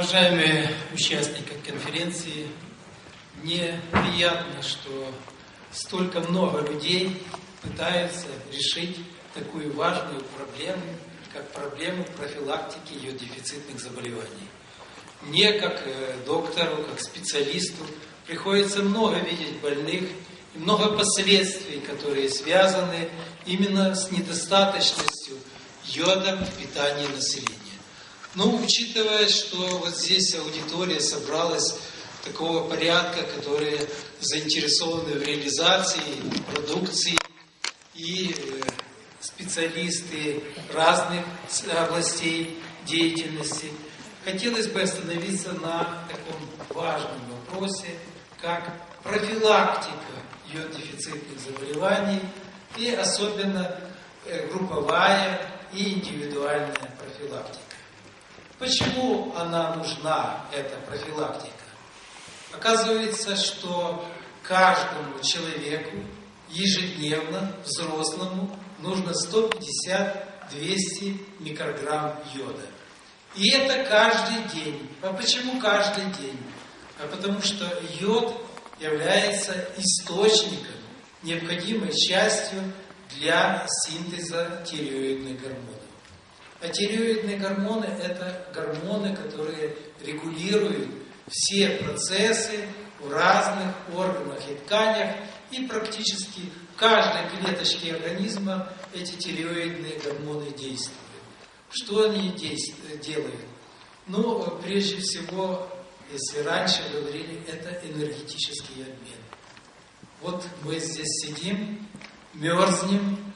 Уважаемые участники конференции, мне приятно, что столько много людей пытаются решить такую важную проблему, как проблему профилактики ее дефицитных заболеваний. Мне, как э, доктору, как специалисту, приходится много видеть больных и много последствий, которые связаны именно с недостаточностью йода в питании населения. Но учитывая, что вот здесь аудитория собралась такого порядка, которые заинтересованы в реализации продукции и э, специалисты разных областей деятельности, хотелось бы остановиться на таком важном вопросе, как профилактика йод-дефицитных заболеваний и особенно э, групповая и индивидуальная профилактика. Почему она нужна, эта профилактика? Оказывается, что каждому человеку ежедневно, взрослому, нужно 150-200 микрограмм йода. И это каждый день. А почему каждый день? А потому что йод является источником, необходимой частью для синтеза тиреоидных гормонов. А тиреоидные гормоны – это гормоны, которые регулируют все процессы в разных органах и тканях, и практически в каждой клеточке организма эти тиреоидные гормоны действуют. Что они делают? Ну, прежде всего, если раньше говорили, это энергетический обмен. Вот мы здесь сидим, мерзнем,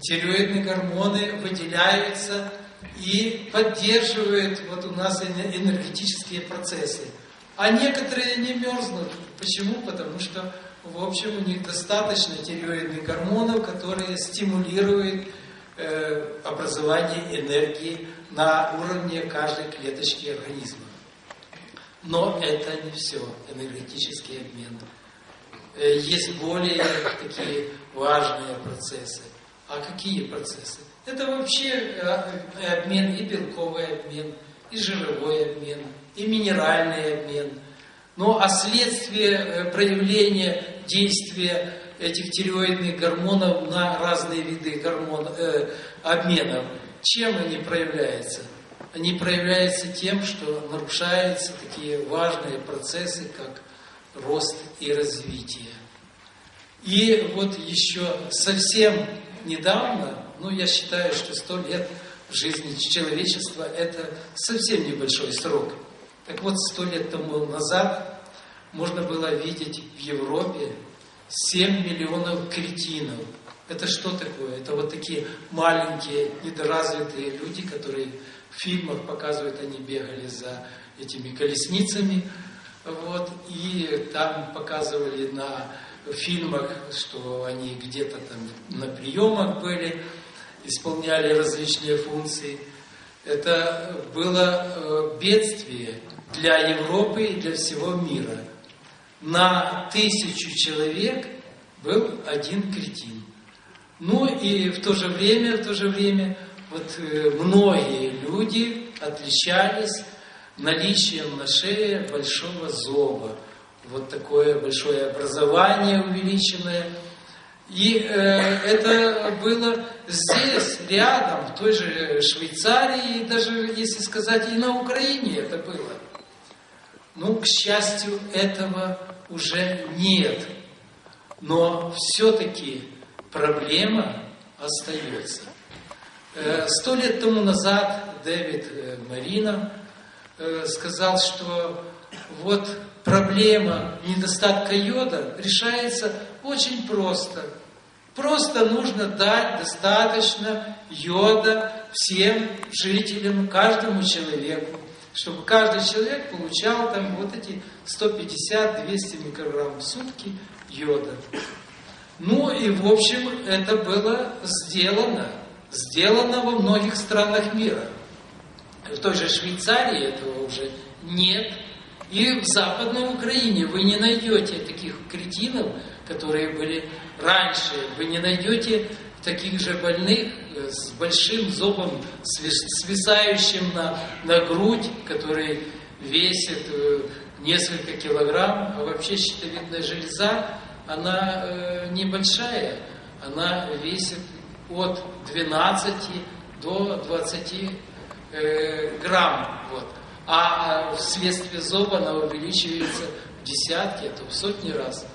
тиреоидные гормоны выделяются – и поддерживает вот у нас энергетические процессы. А некоторые не мерзнут. Почему? Потому что, в общем, у них достаточно тиреоидных гормонов, которые стимулируют э, образование энергии на уровне каждой клеточки организма. Но это не все, энергетический обмен. Э, есть более такие важные процессы. А какие процессы? Это вообще э, обмен, и белковый обмен, и жировой обмен, и минеральный обмен. Но а следствие э, проявления действия этих тиреоидных гормонов на разные виды гормон, э, обменов, чем они проявляются? Они проявляются тем, что нарушаются такие важные процессы, как рост и развитие. И вот еще совсем недавно ну, я считаю, что сто лет в жизни человечества – это совсем небольшой срок. Так вот, сто лет тому назад можно было видеть в Европе 7 миллионов кретинов. Это что такое? Это вот такие маленькие, недоразвитые люди, которые в фильмах показывают, они бегали за этими колесницами, вот, и там показывали на фильмах, что они где-то там на приемах были, исполняли различные функции. Это было э, бедствие для Европы и для всего мира. На тысячу человек был один кретин. Ну и в то же время, в то же время, вот э, многие люди отличались наличием на шее большого зоба. Вот такое большое образование увеличенное – и э, это было здесь, рядом, в той же Швейцарии, даже, если сказать, и на Украине это было. Ну, к счастью, этого уже нет. Но все-таки проблема остается. Э, сто лет тому назад Дэвид э, Марина э, сказал, что вот проблема недостатка йода решается очень просто. Просто нужно дать достаточно йода всем жителям, каждому человеку, чтобы каждый человек получал там вот эти 150-200 микрограмм в сутки йода. Ну и в общем это было сделано. Сделано во многих странах мира. В той же Швейцарии этого уже нет. И в Западной Украине вы не найдете таких кретинов, которые были раньше. Вы не найдете таких же больных э, с большим зубом, свисающим на, на грудь, который весит э, несколько килограмм, а вообще щитовидная железа, она э, небольшая, она весит от 12 до 20 э, грамм. Вот. А, а вследствие зоба она увеличивается в десятки, а то в сотни раз.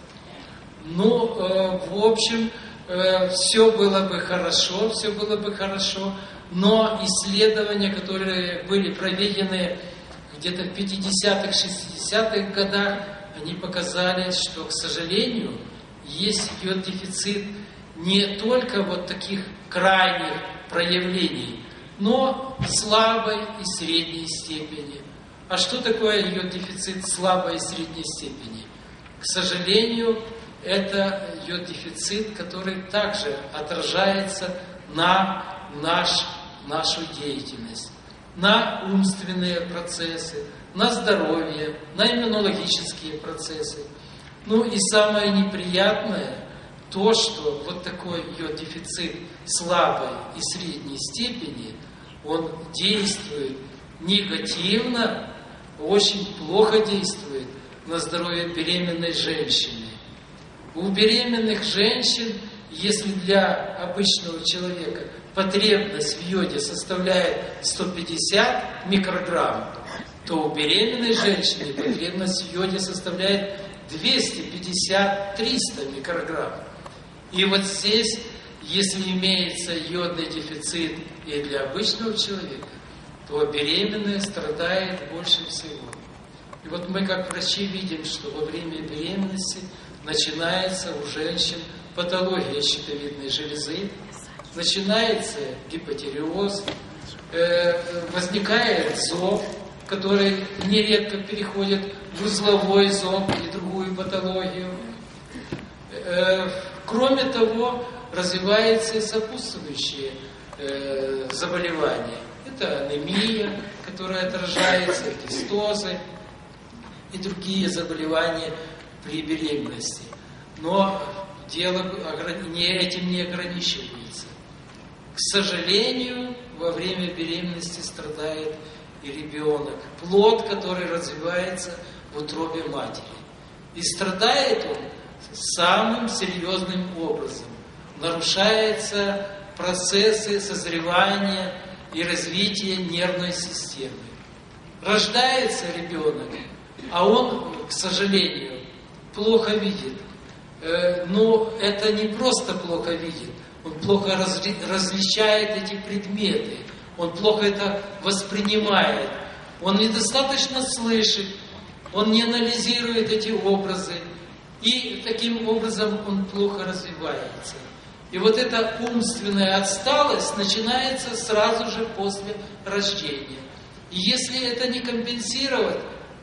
Ну, э, в общем, э, все было бы хорошо, все было бы хорошо, но исследования, которые были проведены где-то в 50-х, 60-х годах, они показали, что, к сожалению, есть идет дефицит не только вот таких крайних проявлений, но слабой и средней степени. А что такое ее дефицит слабой и средней степени? К сожалению, это ее дефицит, который также отражается на наш, нашу деятельность, на умственные процессы, на здоровье, на иммунологические процессы. Ну и самое неприятное, то, что вот такой ее дефицит слабой и средней степени, он действует негативно, очень плохо действует на здоровье беременной женщины. У беременных женщин, если для обычного человека потребность в йоде составляет 150 микрограмм, то у беременной женщины потребность в йоде составляет 250-300 микрограмм. И вот здесь, если имеется йодный дефицит и для обычного человека, то беременная страдает больше всего. И вот мы как врачи видим, что во время беременности начинается у женщин патология щитовидной железы, начинается гипотереоз, э, возникает зоб, который нередко переходит в узловой зоб и другую патологию. Э, кроме того, развиваются и сопутствующие э, заболевания. Это анемия, которая отражается, кистозы и другие заболевания при беременности. Но дело не этим не ограничивается. К сожалению, во время беременности страдает и ребенок, плод, который развивается в утробе матери. И страдает он самым серьезным образом. Нарушаются процессы созревания и развития нервной системы. Рождается ребенок, а он, к сожалению, плохо видит. Э, но это не просто плохо видит, он плохо различает эти предметы, он плохо это воспринимает, он недостаточно слышит, он не анализирует эти образы, и таким образом он плохо развивается. И вот эта умственная отсталость начинается сразу же после рождения. И если это не компенсировать,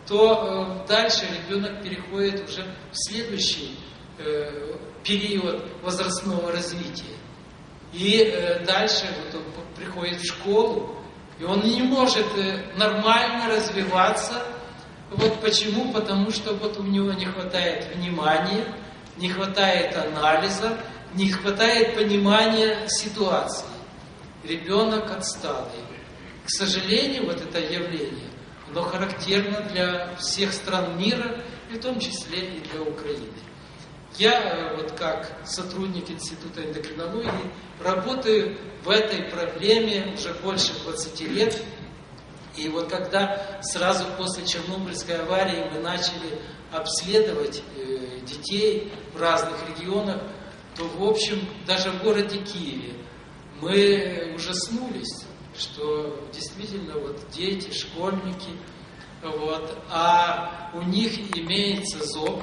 то э, дальше ребенок переходит уже в следующий э, период возрастного развития. И э, дальше вот он приходит в школу, и он не может э, нормально развиваться. Вот почему? Потому что вот у него не хватает внимания, не хватает анализа, не хватает понимания ситуации. Ребенок отсталый. К сожалению, вот это явление, оно характерно для всех стран мира, и в том числе и для Украины. Я э, вот как сотрудник Института эндокринологии работаю в этой проблеме уже больше 20 лет. И вот когда сразу после Чернобыльской аварии мы начали обследовать э, детей в разных регионах, то в общем даже в городе Киеве мы ужаснулись, что действительно вот дети, школьники, вот, а у них имеется зоб,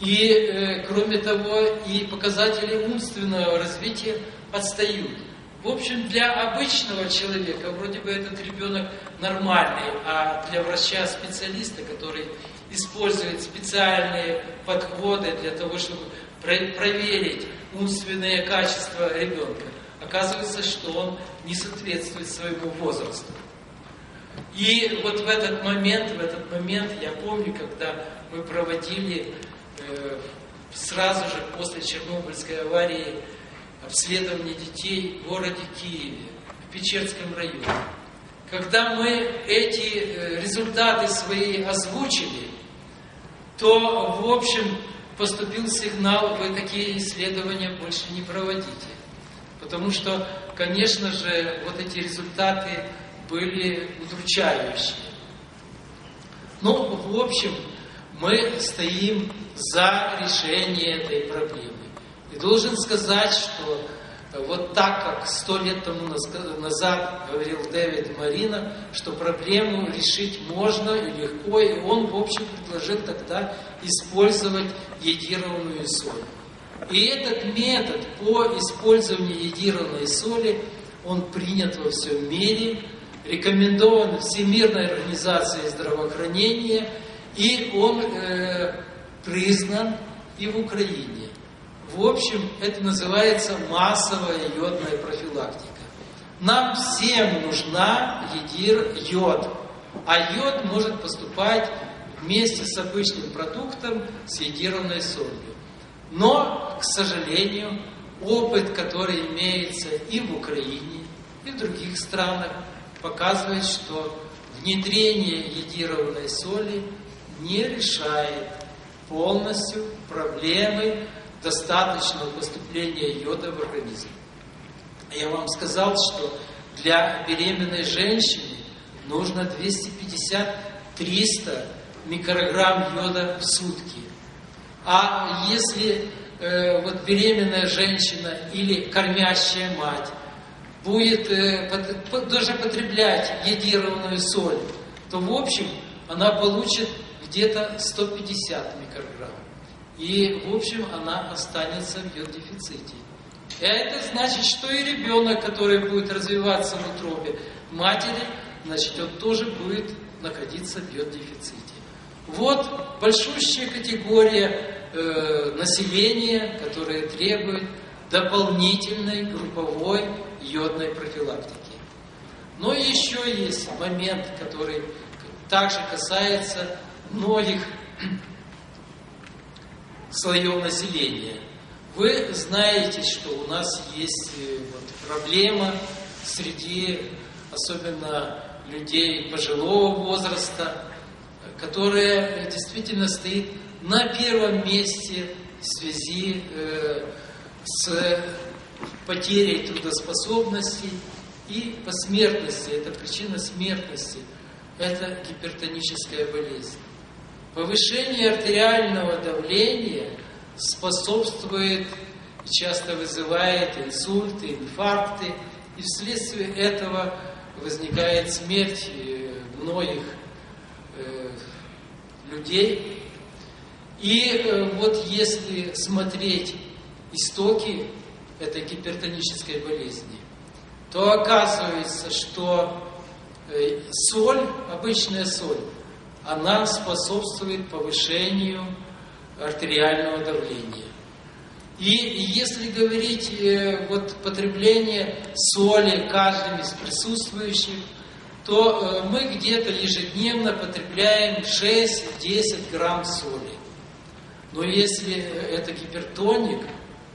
и, э, кроме того, и показатели умственного развития отстают. В общем, для обычного человека, вроде бы этот ребенок нормальный, а для врача-специалиста, который использует специальные подходы для того, чтобы проверить умственные качества ребенка, оказывается, что он не соответствует своему возрасту. И вот в этот момент, в этот момент я помню, когда мы проводили Э, сразу же после Чернобыльской аварии обследование детей в городе Киеве, в Печерском районе. когда мы эти э, результаты свои озвучили, то, в общем, поступил сигнал, вы такие исследования больше не проводите. Потому что, конечно же, вот эти результаты были удручающие. Ну, в общем, мы стоим за решение этой проблемы. И должен сказать, что вот так, как сто лет тому назад говорил Дэвид Марина, что проблему решить можно и легко, и он, в общем, предложил тогда использовать едированную соль. И этот метод по использованию едированной соли, он принят во всем мире, рекомендован Всемирной организацией здравоохранения, и он э, признан и в Украине. В общем, это называется массовая йодная профилактика. Нам всем нужна едир йод. А йод может поступать вместе с обычным продуктом, с едированной солью. Но, к сожалению, опыт, который имеется и в Украине, и в других странах, показывает, что внедрение едированной соли не решает полностью проблемы достаточного поступления йода в организм. Я вам сказал, что для беременной женщины нужно 250-300 микрограмм йода в сутки. А если э, вот беременная женщина или кормящая мать будет э, под, даже потреблять йодированную соль, то в общем она получит где-то 150 микрограмм. И, в общем, она останется в йод-дефиците. И это значит, что и ребенок, который будет развиваться в утробе матери, значит, он тоже будет находиться в йод-дефиците. Вот большущая категория э, населения, которая требует дополнительной групповой йодной профилактики. Но еще есть момент, который также касается многих слоев населения. Вы знаете, что у нас есть э, вот проблема среди особенно людей пожилого возраста, которая действительно стоит на первом месте в связи э, с потерей трудоспособности и по смертности. Это причина смертности. Это гипертоническая болезнь. Повышение артериального давления способствует часто вызывает инсульты, инфаркты, и вследствие этого возникает смерть э, многих э, людей. И э, вот если смотреть истоки этой гипертонической болезни, то оказывается, что соль, обычная соль, она способствует повышению артериального давления. И если говорить э, вот потребление соли каждым из присутствующих, то э, мы где-то ежедневно потребляем 6-10 грамм соли. Но если это гипертоник,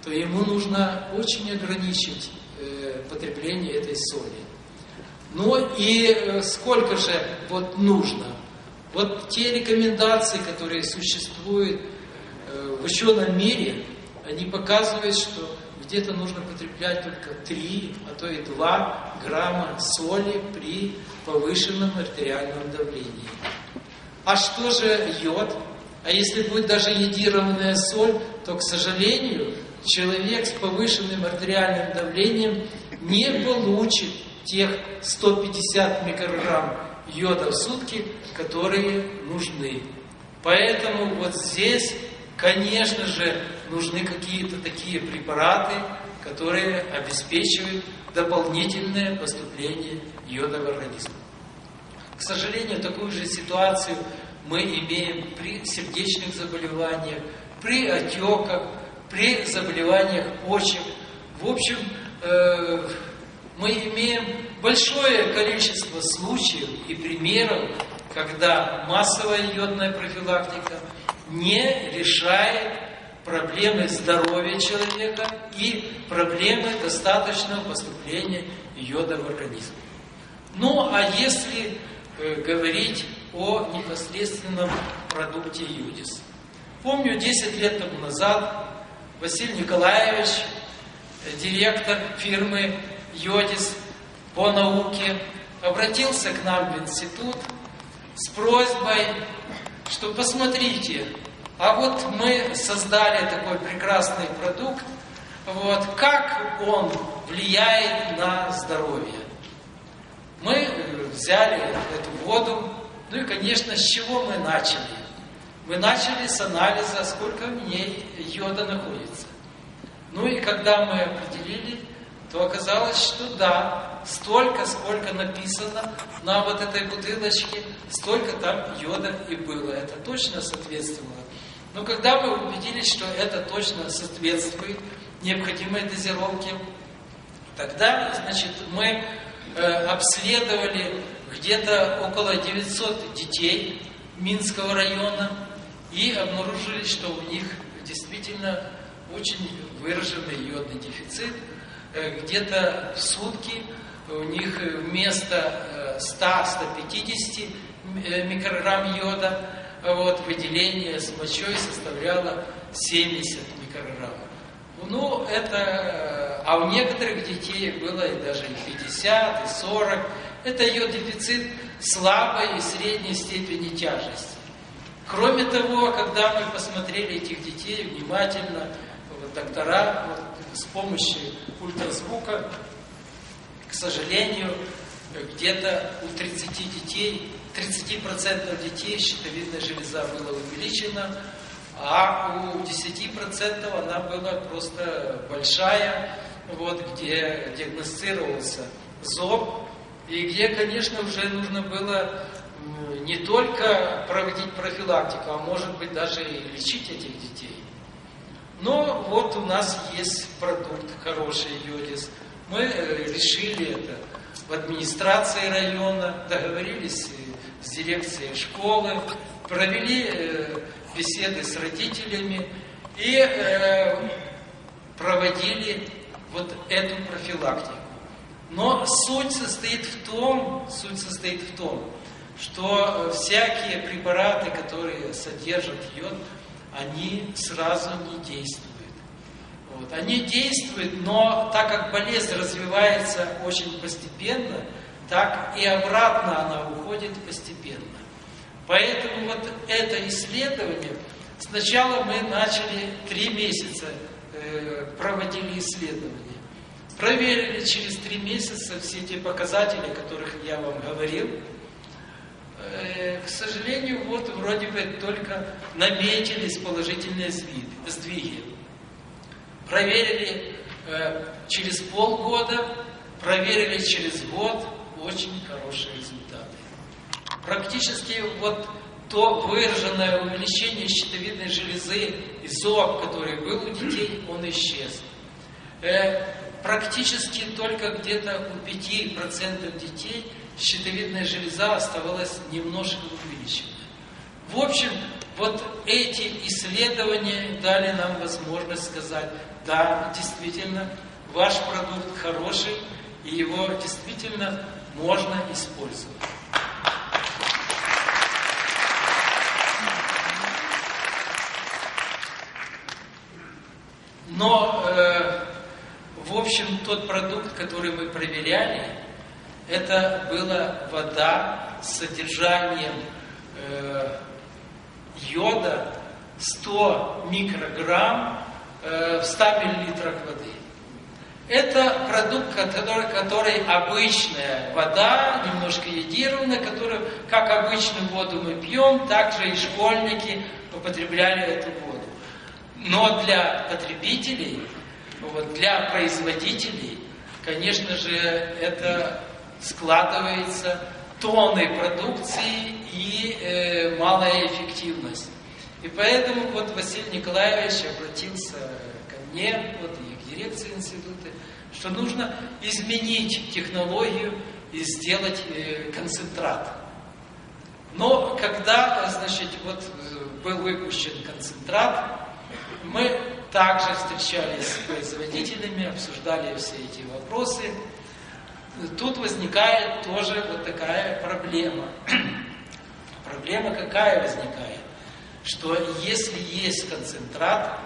то ему нужно очень ограничить э, потребление этой соли. Ну и сколько же вот нужно? Вот те рекомендации, которые существуют э, в ученом мире, они показывают, что где-то нужно потреблять только 3, а то и 2 грамма соли при повышенном артериальном давлении. А что же йод? А если будет даже йодированная соль, то, к сожалению, человек с повышенным артериальным давлением не получит тех 150 микрограмм йода в сутки, которые нужны. Поэтому вот здесь, конечно же, нужны какие-то такие препараты, которые обеспечивают дополнительное поступление йода в организм. К сожалению, такую же ситуацию мы имеем при сердечных заболеваниях, при отеках, при заболеваниях почек. В общем, э, мы имеем большое количество случаев и примеров, когда массовая йодная профилактика не решает проблемы здоровья человека и проблемы достаточного поступления йода в организм. Ну, а если э, говорить о непосредственном продукте Юдис. Помню, 10 лет тому назад Василий Николаевич, э, директор фирмы Йодис по науке, обратился к нам в институт с просьбой, что посмотрите, а вот мы создали такой прекрасный продукт, вот, как он влияет на здоровье. Мы взяли эту воду, ну и, конечно, с чего мы начали? Мы начали с анализа, сколько в ней йода находится. Ну и когда мы определили, то оказалось, что да, столько, сколько написано на вот этой бутылочке, столько там йода и было. Это точно соответствовало. Но когда мы убедились, что это точно соответствует необходимой дозировке, тогда, значит, мы э, обследовали где-то около 900 детей Минского района и обнаружили, что у них действительно очень выраженный йодный дефицит. Э, где-то в сутки у них вместо 100-150 э, микрограмм йода вот, выделение с мочой составляло 70 микрограмм. Ну, это... А у некоторых детей было и даже и 50, и 40. Это ее дефицит слабой и средней степени тяжести. Кроме того, когда мы посмотрели этих детей внимательно, вот, доктора вот, с помощью ультразвука, к сожалению, где-то у 30 детей, 30% детей щитовидная железа была увеличена, а у 10% она была просто большая, вот, где диагностировался зоб, и где, конечно, уже нужно было не только проводить профилактику, а может быть даже и лечить этих детей. Но вот у нас есть продукт хороший йодис. Мы э, решили это в администрации района, договорились с дирекцией школы, провели э, беседы с родителями и э, проводили вот эту профилактику. Но суть состоит в том, суть состоит в том, что э, всякие препараты, которые содержат йод, они сразу не действуют. Вот. Они действуют, но так как болезнь развивается очень постепенно, так и обратно она уходит постепенно. Поэтому вот это исследование, сначала мы начали три месяца, э, проводили исследования. Проверили через три месяца все те показатели, о которых я вам говорил. Э, к сожалению, вот вроде бы только наметились положительные сдвиги. Проверили э, через полгода, проверили через год, очень хорошие результаты. Практически вот то выраженное увеличение щитовидной железы и зоб, который был у детей, он исчез. Э, практически только где-то у 5% детей щитовидная железа оставалась немножко увеличенной. В общем, вот эти исследования дали нам возможность сказать, да, действительно, ваш продукт хороший, и его действительно можно использовать. Но э, в общем, тот продукт, который мы проверяли, это была вода с содержанием э, йода 100 микрограмм э, в 100 миллилитрах воды. Это продукт, который, который обычная вода, немножко йодированная, которую, как обычную воду мы пьем, также и школьники употребляли эту воду. Но для потребителей вот для производителей, конечно же, это складывается тонны продукции и э, малая эффективность. И поэтому вот Василий Николаевич обратился ко мне, вот и к дирекции института, что нужно изменить технологию и сделать э, концентрат. Но когда, значит, вот э, был выпущен концентрат, мы также встречались с производителями, обсуждали все эти вопросы. Тут возникает тоже вот такая проблема. Проблема какая возникает? Что если есть концентрат,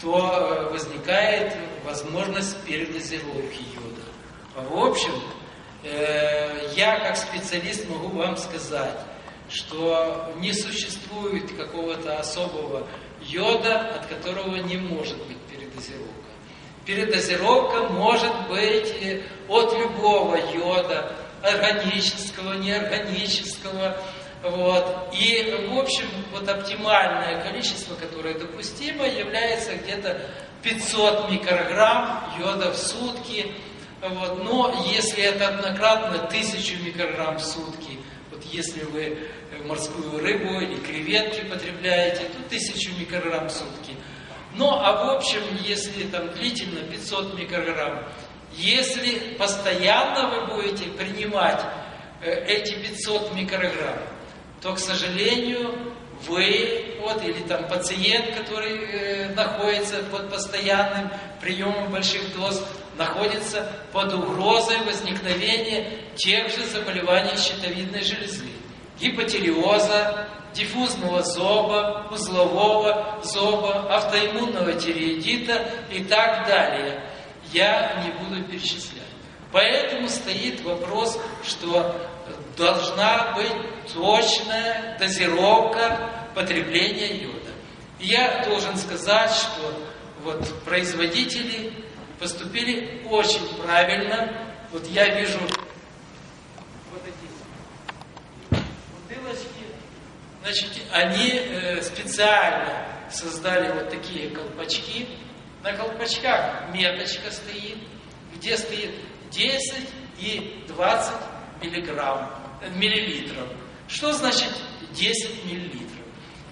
то э, возникает возможность передозировки йода. В общем, э, я как специалист могу вам сказать, что не существует какого-то особого йода, от которого не может быть передозировка. Передозировка может быть э, от любого йода, органического, неорганического. Вот. И, в общем, вот оптимальное количество, которое допустимо, является где-то 500 микрограмм йода в сутки. Вот. Но если это однократно 1000 микрограмм в сутки, вот если вы морскую рыбу или креветки потребляете, то 1000 микрограмм в сутки. Ну, а в общем, если там длительно 500 микрограмм, если постоянно вы будете принимать э, эти 500 микрограмм, то, к сожалению, вы, вот, или там пациент, который э, находится под постоянным приемом больших доз, находится под угрозой возникновения тех же заболеваний щитовидной железы, гипотиреоза, диффузного зоба, узлового зоба, автоиммунного тиреидита и так далее. Я не буду перечислять. Поэтому стоит вопрос, что должна быть точная дозировка потребления йода. Я должен сказать, что вот производители поступили очень правильно. Вот я вижу Значит, они э, специально создали вот такие колпачки. На колпачках меточка стоит, где стоит 10 и 20 миллиграмм, э, миллилитров. Что значит 10 миллилитров?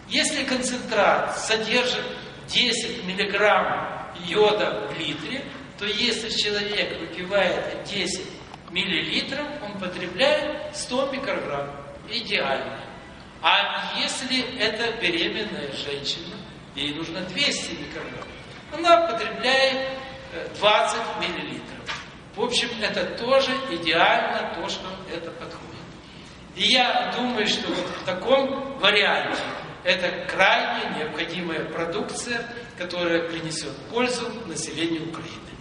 Если концентрат содержит 10 миллиграмм йода в литре, то если человек выпивает 10 миллилитров, он потребляет 100 микрограмм. Идеально. А если это беременная женщина, ей нужно 200 микрограмм, она потребляет 20 э, миллилитров. В общем, это тоже идеально то, что это подходит. И я думаю, что вот в таком варианте это крайне необходимая продукция, которая принесет пользу населению Украины.